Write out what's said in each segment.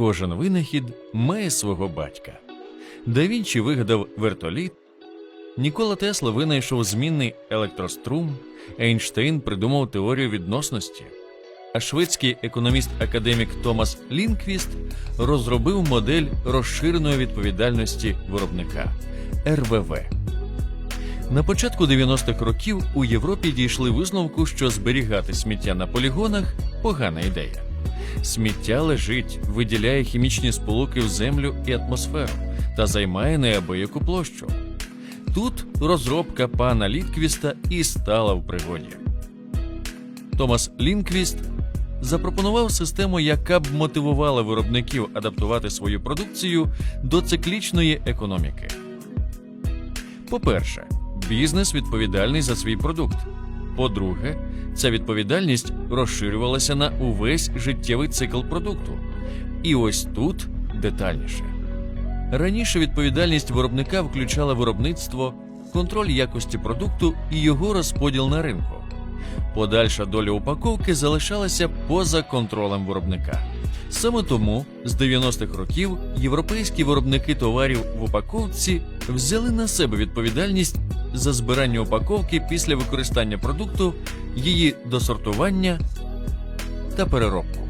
Кожен винахід має свого батька. Да Вінчі вигадав вертоліт, Нікола Тесла винайшов змінний електрострум, Ейнштейн придумав теорію відносності, а шведський економіст-академік Томас Лінквіст розробив модель розширеної відповідальності виробника РВВ. На початку 90-х років у Європі дійшли висновку, що зберігати сміття на полігонах погана ідея. Сміття лежить, виділяє хімічні сполуки в землю і атмосферу та займає неабияку площу. Тут розробка пана Літквіста і стала в пригоді. Томас Лінквіст запропонував систему, яка б мотивувала виробників адаптувати свою продукцію до циклічної економіки. По-перше, бізнес відповідальний за свій продукт. По-друге, ця відповідальність розширювалася на увесь життєвий цикл продукту. І ось тут детальніше. Раніше відповідальність виробника включала виробництво, контроль якості продукту і його розподіл на ринку. Подальша доля упаковки залишалася поза контролем виробника. Саме тому з 90-х років європейські виробники товарів в упаковці взяли на себе відповідальність за збирання упаковки після використання продукту, її досортування та переробку.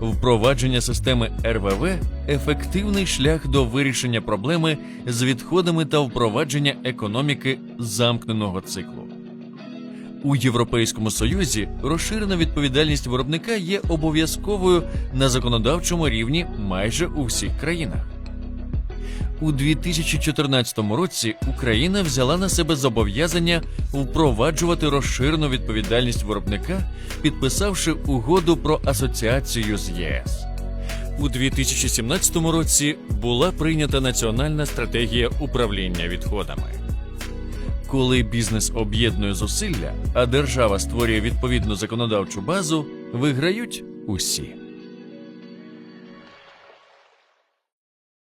Впровадження системи РВВ ефективний шлях до вирішення проблеми з відходами та впровадження економіки замкненого циклу. У Європейському Союзі розширена відповідальність виробника є обов'язковою на законодавчому рівні майже у всіх країнах. У 2014 році Україна взяла на себе зобов'язання впроваджувати розширену відповідальність виробника, підписавши угоду про асоціацію з ЄС. У 2017 році була прийнята національна стратегія управління відходами. Коли бізнес об'єднує зусилля, а держава створює відповідну законодавчу базу, виграють усі.